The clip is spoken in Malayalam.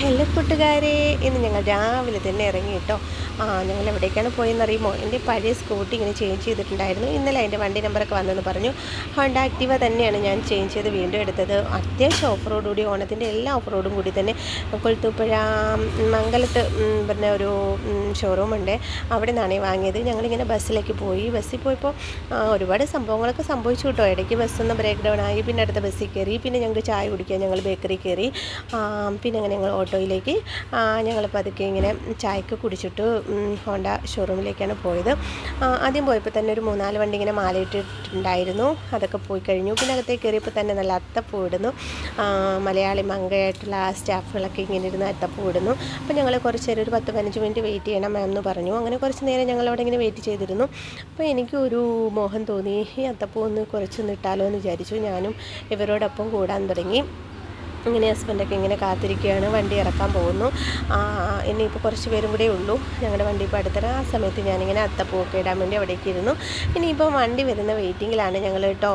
ഹലോ കൂട്ടുകാരെ ഇന്ന് ഞങ്ങൾ രാവിലെ തന്നെ ഇറങ്ങി കേട്ടോ. ആ ഞങ്ങൾ എവിടേക്കാണ് പോയെന്നറിയുമോ? എന്റെ പഴയ സ്കൂട്ടി ഇങ്ങനെ ചേഞ്ച് ചെയ്തിട്ടുണ്ടായിരുന്നു. ഇന്നലെ അതിന്റെ വണ്ടി നമ്പറൊക്കെ വന്നെന്ന് പറഞ്ഞു. ഹോണ്ട ആക്റ്റീവ തന്നെയാണ് ഞാൻ ചേഞ്ച് ചെയ്ത് വീണ്ടും എടുത്തത്. അത്യാവശ്യം ഓഫ് റോഡ് കൂടി ഓണത്തിന്റെ എല്ലാ ഓഫ് റോഡും കൂടി തന്നെ കൊളുത്തുപ്പുഴ മംഗലത്ത് പിന്നെ ഒരു ഷോറൂമുണ്ട് അവിടെ നിന്നാണ് വാങ്ങിയത്. ഞങ്ങളിങ്ങനെ ബസ്സിലേക്ക് പോയി. ബസ്സിൽ പോയപ്പോൾ ഒരുപാട് സംഭവങ്ങളൊക്കെ സംഭവിച്ചു കേട്ടോ. ഇടയ്ക്ക് ബസ്സൊന്ന് ബ്രേക്ക് ഡൗൺ ആയി. പിന്നെ അടുത്ത ബസ്സിൽ കയറി. പിന്നെ ഞങ്ങൾ ചായ കുടിക്കാൻ ഞങ്ങൾ ബേക്കറി കയറി. പിന്നെ അങ്ങനെ ഞങ്ങൾ ഓട്ടോയിലേക്ക് ഞങ്ങൾ പതുക്കെ ഇങ്ങനെ ചായക്ക് കുടിച്ചിട്ട് ഹോണ്ട ഷോറൂമിലേക്കാണ് പോയത്. ആദ്യം പോയപ്പോൾ തന്നെ ഒരു മൂന്നാൽ വണ്ടി ഇങ്ങനെ മാലയിട്ടിട്ടുണ്ടായിരുന്നു. അതൊക്കെ പോയി കഴിഞ്ഞു. പിന്നെ അകത്തേക്ക് കയറിയപ്പോൾ തന്നെ നല്ല അത്തപ്പൂ ഇടുന്നു. മലയാളി മങ്കയായിട്ടുള്ള ആ സ്റ്റാഫുകളൊക്കെ ഇങ്ങനെ ഇരുന്ന് അത്തപ്പൂ ഇടുന്നു. അപ്പോൾ ഞങ്ങൾ കുറച്ച് നേരം ഒരു പത്ത് പതിനഞ്ച് മിനിറ്റ് വെയിറ്റ് ചെയ്യണം എന്ന് പറഞ്ഞു. അങ്ങനെ കുറച്ച് നേരം ഞങ്ങൾ അവിടെ ഇങ്ങനെ വെയിറ്റ് ചെയ്തിരുന്നു. അപ്പോൾ എനിക്കൊരു മോഹം തോന്നി. ഈ അത്തപ്പൂ ഒന്ന് കുറച്ചൊന്ന് ഇട്ടാലോ എന്ന് വിചാരിച്ചു. ഞാനും ഇവരോടൊപ്പം കൂടാൻ തുടങ്ങി. ഇങ്ങനെ ഹസ്ബൻഡൊക്കെ ഇങ്ങനെ കാത്തിരിക്കുകയാണ് വണ്ടി ഇറക്കാൻ പോകുന്നു. ഇനി ഇനിയിപ്പോൾ കുറച്ച് പേരും കൂടെ ഉള്ളൂ. ഞങ്ങളുടെ വണ്ടി ഇപ്പോൾ അടുത്തറ ആ സമയത്ത് ഞാനിങ്ങനെ അത്തപ്പൂക്കെ ഇടാൻ വേണ്ടി അവിടേക്ക് ഇരുന്നു. ഇനിയിപ്പോൾ വണ്ടി വരുന്ന വെയിറ്റിങ്ങിലാണ് ഞങ്ങൾ കേട്ടോ.